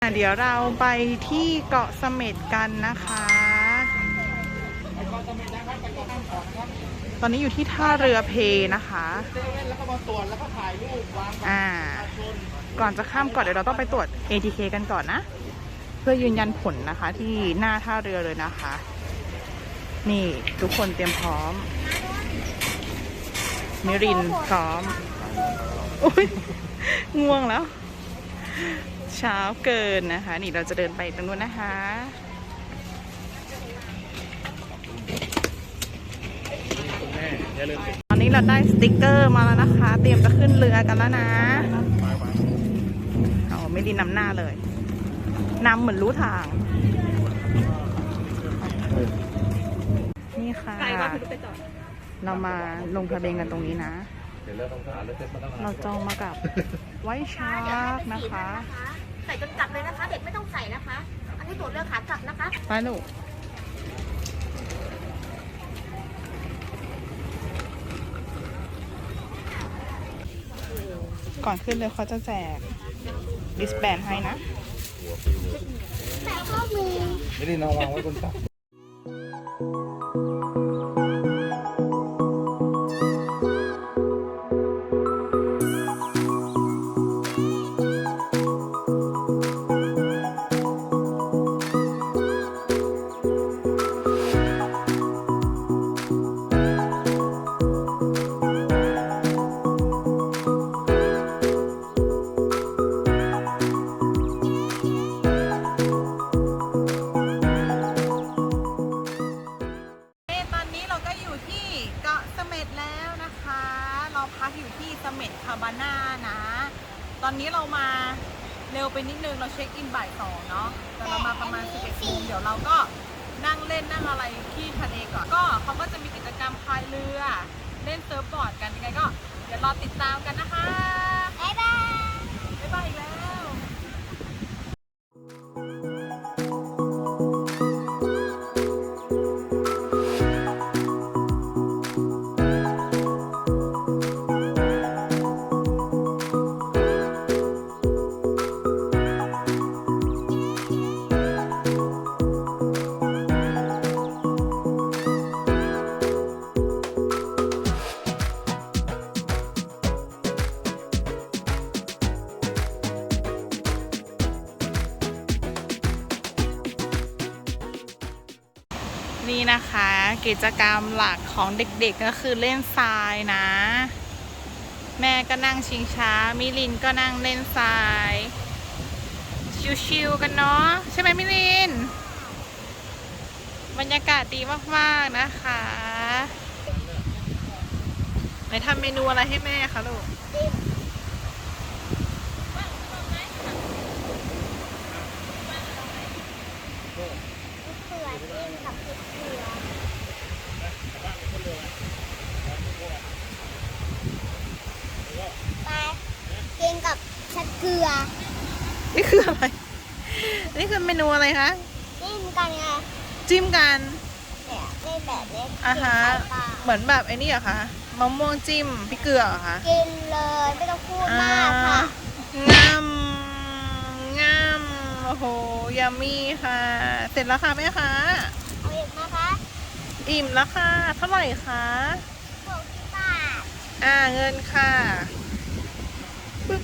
เดี๋ยวเราไปที่เกาะเสม็ดกันนะคะ ตอนนี้อยู่ที่ท่าเรือเพนะคะแล้วก็มาตรวจแล้วก็ถ่ายรูปวางบัตรอ่า ก่อนจะข้ามเกาะเดี๋ยวเราต้องไปตรวจ ATK กันก่อนนะ เพื่อยืนยันผลนะคะที่หน้าท่าเรือเลยนะคะ นี่ทุกคนเตรียมพร้อม มิรินพร้อมโอ้ยง่วงแล้ว เช้าเกินนะคะ นี่เราจะเดินไปตรงนู้นนะคะแม่อย่าลืมตอนนี้เราได้สติกเกอร์มาแล้วนะคะ เตรียมจะขึ้นเรือกันแล้วนะเอาไม่ดีนำหน้าเลยนำเหมือนรู้ทาง นี่ค่ะ เรามาลงทะเบียนกันตรงนี้นะเดี๋ยวเรื่องต้องการแล้วเสร็จมาตั้งนานเราจองมากับไว้ชาร์กนะคะใส่จนกลับเลยนะคะ เด็กไม่ต้องใส่นะคะ อันนี้ตัวเลือกขากลับนะคะ ไปลูกก่อนขึ้นเลยเขาจะแจกดิสแบนให้นะ แต่ข้อมือ ไม่ได้นอนวางไว้บนตัก เรือ เล่นเซิร์ฟบอร์ดกันยังไงก็ เดี๋ยวรอติดตามกันนะคะ กิจกรรมหลักของเด็กๆก็คือเล่นทรายนะ แม่ก็นั่งชิงช้า มิลินก็นั่งเล่นทราย ชิวๆกันเนาะใช่ไหมมิลิน บรรยากาศดีมากๆนะคะไหนทำเมนูอะไรให้แม่คะลูก เผื่อจิ้มกับพริกเกลือไปกินกับชัดเกลือ นี่คืออะไร นี่คือเมนูอะไรคะจิ้มกันไงจิ้มกันเนี่ยเล่นแบบนี้อะฮะกินไข่ปลาเหมือนแบบไอ้นี่เหรอคะมะม่วงจิ้มพริกเกลือเหรอคะกินเลยไม่ต้องพูดอ่ามากค่ะงามงามโอ้โหยามีค่ะ เสร็จแล้วค่ะแม่คะเอาอีกนะคะอิ่มแล้วค่ะเท่าไหร่คะหกสิบบาทอ่าเงินค่ะปึ๊บ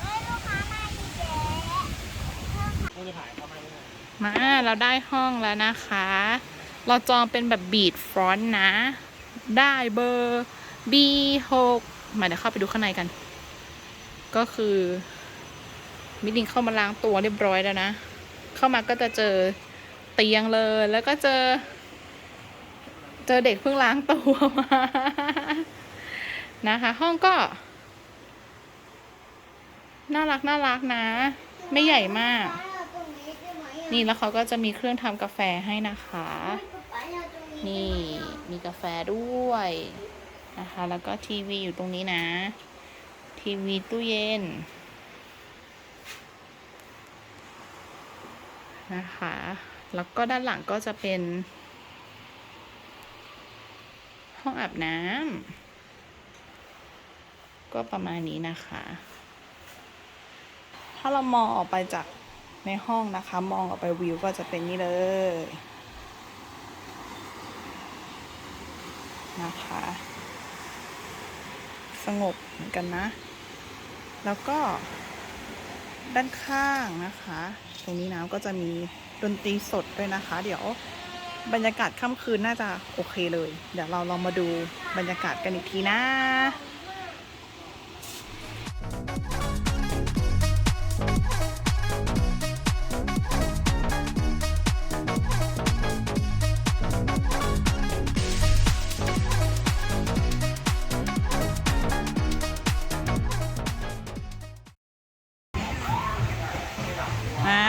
เฮ้ยลูกค้ามาอีกแล้ว ไม่ได้ถ่ายเขาให้ไง มา เราได้ห้องแล้วนะคะ เราจองเป็นแบบบีดฟรอนต์นะ ได้เบอร์ B6 มาเดี๋ยวเข้าไปดูข้างในกัน ก็คือมิลินเข้ามาล้างตัวเรียบร้อยแล้วนะ เข้ามาก็จะเจอเตียงเลย แล้วก็เจอ เจอเด็กเพิ่งล้างตัวมานะคะ ห้องก็ น่ารักน่ารักนะ ไม่ใหญ่มาก นี่แล้วเขาก็จะมีเครื่องทำกาแฟให้นะคะ นี่มีกาแฟด้วยนะคะ แล้วก็ทีวีอยู่ตรงนี้นะ ทีวีตู้เย็นนะคะ แล้วก็ด้านหลังก็จะเป็น ห้องอาบน้ำก็ประมาณนี้นะคะ ถ้าเรามองออกไปจาก ในห้องนะคะ มองออกไปวิวก็จะเป็นนี่เลยนะคะ สงบเหมือนกันนะ แล้วก็ด้านข้างนะคะ ตรงนี้น้ำก็จะมีดนตรีสดด้วยนะคะ เดี๋ยวบรรยากาศค่ำคืนน่าจะโอเคเลย เดี๋ยวเราลองมาดูบรรยากาศกันอีกทีนะ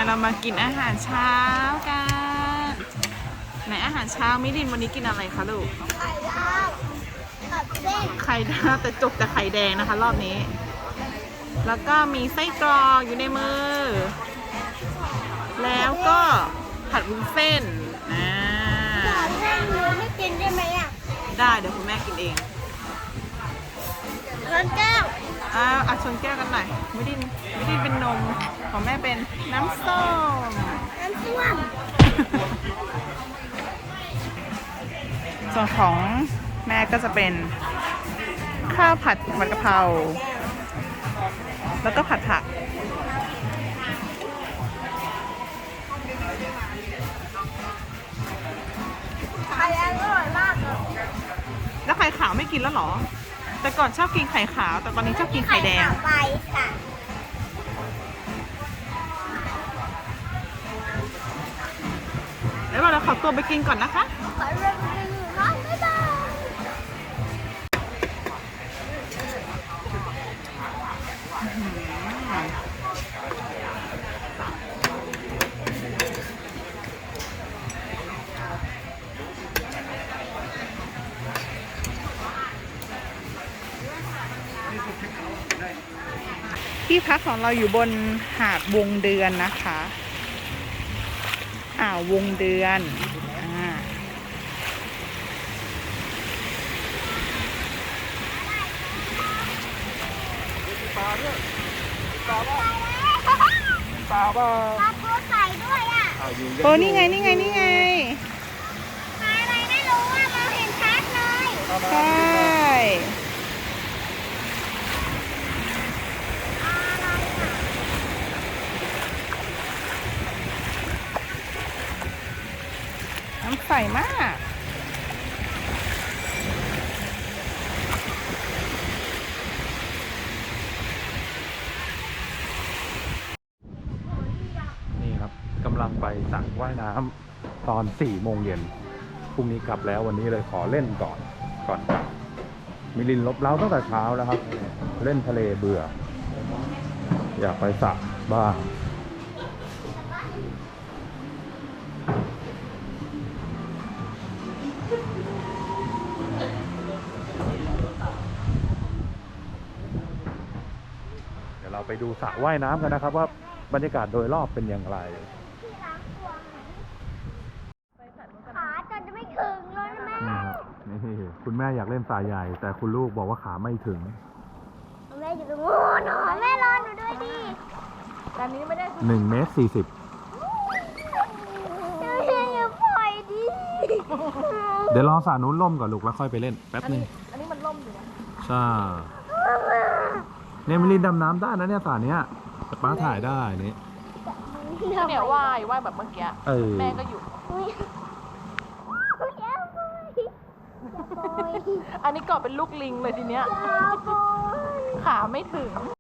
เรามากินอาหารเช้ากันไหนอาหารเช้ามิดินวันนี้กินอะไรคะลูก ไข่ดาวกับเส้นไข่ดาวแต่จกแต่ไข่แดงนะคะ รอบนี้ แล้วก็มีไส้กรอกอยู่ในมือ แล้วก็ผัดวุ้นเส้นนะกับเส้นหนูไม่กินได้ไหมอะ ได้เดี๋ยวคุณแม่กินเองร้อนแก้ว อ่าอัดชนแก้วกันหน่อยมิดินมิดินเป็นนม ของแม่เป็นน้ำส้ม น้ำส้มส่วนของแม่ก็จะเป็น ข้าวผัดผัดกะเพรา แล้วก็ผัดผักไข่แดงอร่อยมากเลยแล้วไข่ขาวไม่กินแล้วเหรอ แต่ก่อนชอบกินไข่ขาว แต่ตอนนี้ชอบกินไข่แดง ไปค่ะแล้วเราขอตัวไปกินก่อนนะคะ ขอเรื่องนึงนะบ๊ายบาย ที่พักของเราอยู่บนหาดวงเดือนนะคะ อ่าววงเดือนอ่าเปล่าเปล่าปลาตัวใส่ด้วยอะเอาอยู่โอ้นี่ไง นี่ไง นี่ไง ปลาอะไรไม่รู้อะมองเห็นชัดเลย ใช่ น้ำใสมาก นี่ครับกำลังไปสั่งว่ายน้ำตอน4ี่โมงเย็นพรุ่งนี้กลับแล้ววันนี้เลยขอเล่นก่อนก่อนกลับมิลินลบเล้าตั้งแต่เช้าแล้วครับ เล่นทะเลเบื่อ อยากไปสระบ้างเดี๋ยวเราไปดูสระว่ายน้ำกันนะครับว่าบรรยากาศโดยรอบเป็นอย่างไร ที่ล้างตัวขาจนจะไม่ถึงเลยนะแม่ นี่ครับนี่คุณแม่อยากเล่นสายใหญ่ แต่คุณลูกบอกว่าขาไม่ถึง แม่อยู่ตรงนู้นหนอแม่รอหนูด้วยดิ1เมตร40แม่อย่าปล่อยดิเดี๋ยวรอสระนู้นล่มก่อนลูกแล้วค่อยไปเล่นแป๊บหนึงอันนี้มันล่มอยู่นะใช่เนี่ยมิลินดำน้ำได้นะเนี่ยสระเนี้ยแต่ป้าถ่ายได้นี่ เนี่ยว่ายว่ายแบบเมื่อกี้ เออ แม่ก็อยู่ อุ๊ยอย่าปล่อยอย่าปล่ อยอันนี้เกาะเป็นลูกลิงเลยทีเนี้ยอย่าปล่อยขาไม่ถึง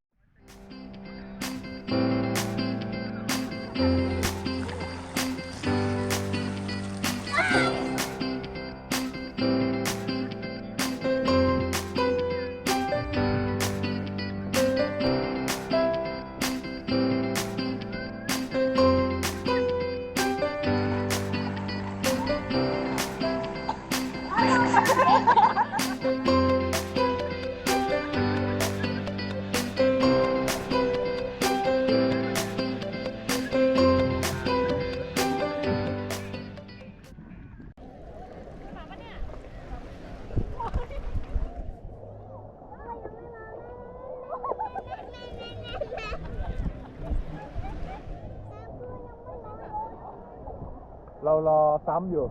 เรารอซ้ำอยู่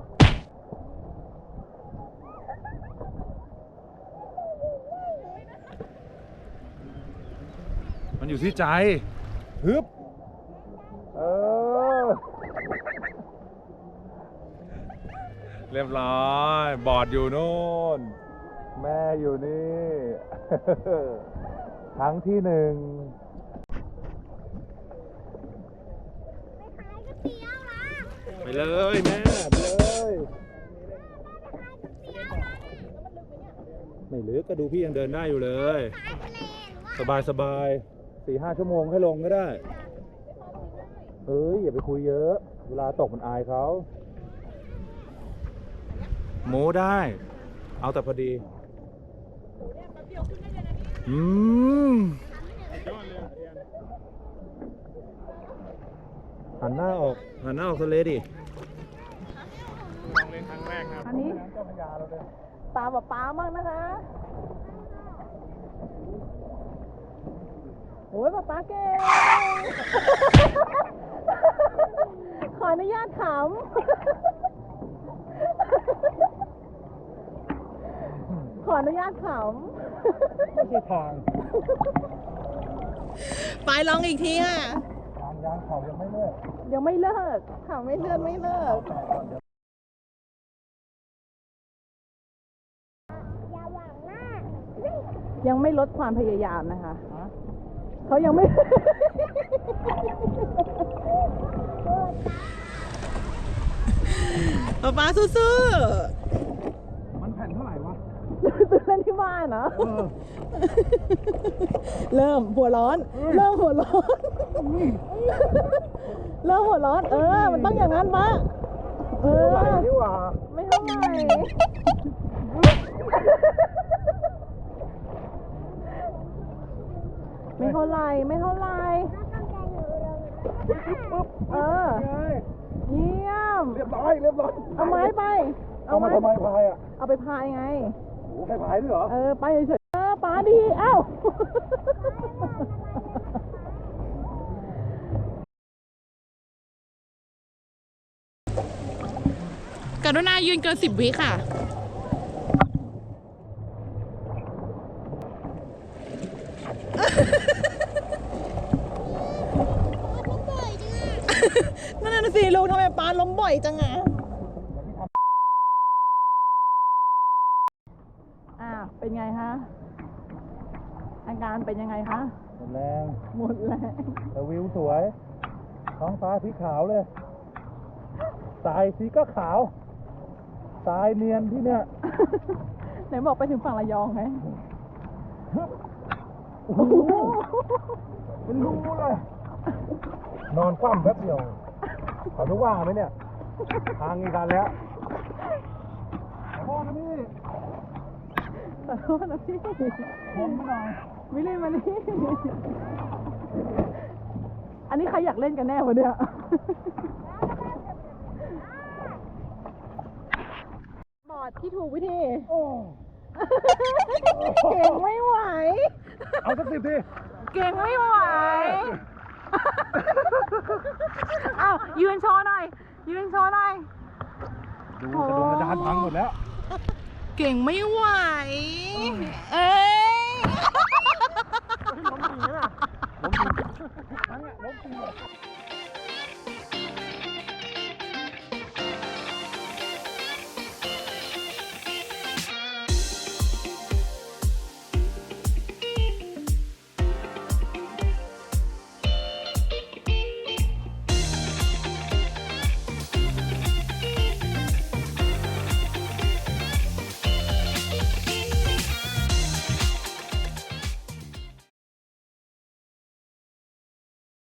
มันอยู่ที่ใจ ฮึบ เออ เรียบร้อย บอร์ดอยู่นู่น แม่อยู่นี่ ครั้งที่หนึ่ง ไปขายก๋วยเตี๋ยวนะ ไปเลยแม่ไปเลยเตี๋ยวนะไม่ลึกก็ดูพี่ยังเดินได้อยู่เลยขายทะเลหรือว่าสบายสบายสี่ห้าชั่วโมงให้ลงก็ได้เอ้ยอย่าไปคุยเยอะ เวลาตกมันอายเขาโม้ได้ เอาแต่พอดีอืม หันหน้าออกหันหน้าออกทะเลดิอันนี้ตามแบบป้ามากนะคะโอ้ยป๊าป๊าเก่งขออนุญาตขำขออนุญาตขำไม่ใช่ทาง ไปลองอีกทีอะทาง ยางเขายังไม่เลิกยังไม่เลิกขำไม่เลื่อนไม่เลิก อย่าหวังมากยังไม่ลดความพยายามนะคะ เขายังไม่ ป๊าป๊าสู้มันแผ่นเท่าไหร่วะ ๆซื้อเล่นที่บ้านเหรอเออเริ่มหัวร้อน เริ่มหัวร้อน เริ่มหัวร้อน เออ มันต้องอย่างนั้นปะเออ ไหลดีกว่าไม่เท่าไหร่ไม่เท่าไหร่ไม่เท่าไหร่ถ้าต้องใจหนูเราปุ๊บเออ เยี่ยม เรียบร้อย เรียบร้อยเอาไม้ไป เอามาทำไมพายอะ เอาไปพายไง โอ้ให้พายด้วยเหรอ เออ ไปเฉยๆเออป้าดีเอ้ากรุณายืนเกินสิบวิค่ะ นั่นน่ะสิลูกทำไมป้าล้มบ่อยจังอะอ่าเป็นไงคะ อาการเป็นยังไงคะ หมดแรงหมดแรงแต่วิวสวย ท้องฟ้าสีขาวเลยทรายสีก็ขาวทรายเนียนที่เนี่ย ไหนบอกไปถึงฝั่งระยองไหมโอ้โหเป็นรูเลย นอนคว่ำแป๊บเดียว ขอทุกว่าไหมเนี่ย ทางอีกการแล้วขอโทษนะพี่ขอโทษนะพี่ผมไม่หน่อย วิลลี่มานี่ อันนี้ใครอยากเล่นกันแน่วะเนี่ย บอร์ดที่ถูกวิธีโอ้เก่งไม่ไหว เอาสักสิบทีเก่งไม่ไหวอ้าวยืนโชว์หน่อย ยืนโชว์หน่อย ดูกระดงกระดานพังหมดแล้ว เก่งไม่ไหว เออ 看看我不给你